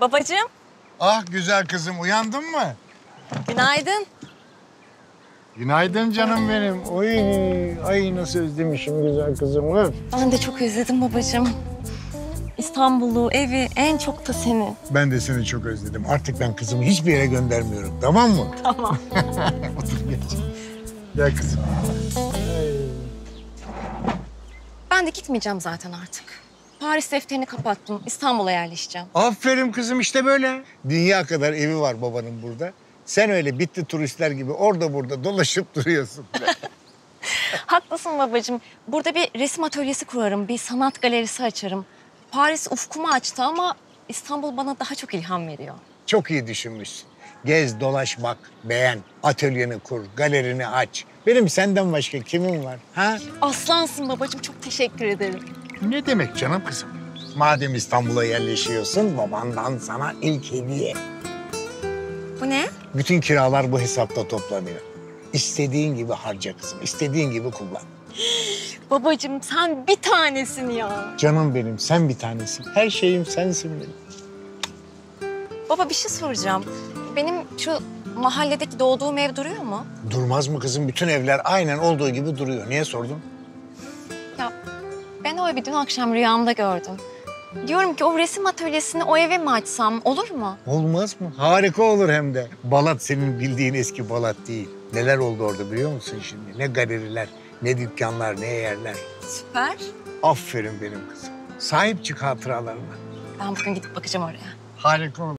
Babacığım, Ah güzel kızım uyandın mı? günaydın. Günaydın canım benim. Oy, ay nasıl özlemişim güzel kızım. Öf. Ben de çok özledim babacığım. İstanbul'u, evi, en çok da seni. Ben de seni çok özledim. Artık ben kızımı hiçbir yere göndermiyorum. Tamam mı? Tamam. Otur geç. Gel kızım. Ben de gitmeyeceğim zaten artık. Paris defterini kapattım. İstanbul'a yerleşeceğim. Aferin kızım işte böyle. Dünya kadar evi var babanın burada. Sen öyle bitti turistler gibi orada burada dolaşıp duruyorsun. Haklısın babacığım. Burada bir resim atölyesi kurarım. Bir sanat galerisi açarım. Paris ufkumu açtı ama İstanbul bana daha çok ilham veriyor. Çok iyi düşünmüşsün. Gez, dolaş, bak, beğen, atölyeni kur, galerini aç. Benim senden başka kimim var? Ha? Aslansın babacığım. Çok teşekkür ederim. Ne demek canım kızım? Madem İstanbul'a yerleşiyorsun, babandan sana ilk hediye. Bu ne? Bütün kiralar bu hesapta toplanıyor. İstediğin gibi harca kızım, istediğin gibi kullan. Babacığım sen bir tanesin ya. Canım benim, sen bir tanesin. Her şeyim sensin benim. Baba bir şey soracağım. Benim şu mahalledeki doğduğum ev duruyor mu? Durmaz mı kızım? Bütün evler aynen olduğu gibi duruyor. Niye sordun? Ya ben o evi dün akşam rüyamda gördüm. Diyorum ki o resim atölyesini o eve mi açsam olur mu? Olmaz mı? Harika olur hem de. Balat senin bildiğin eski Balat değil. Neler oldu orada biliyor musun şimdi? Ne galeriler, ne dükkanlar, ne yerler. Süper. Aferin benim kızım. Sahip çık hatıralarına. Ben bugün gidip bakacağım oraya. Harika olur.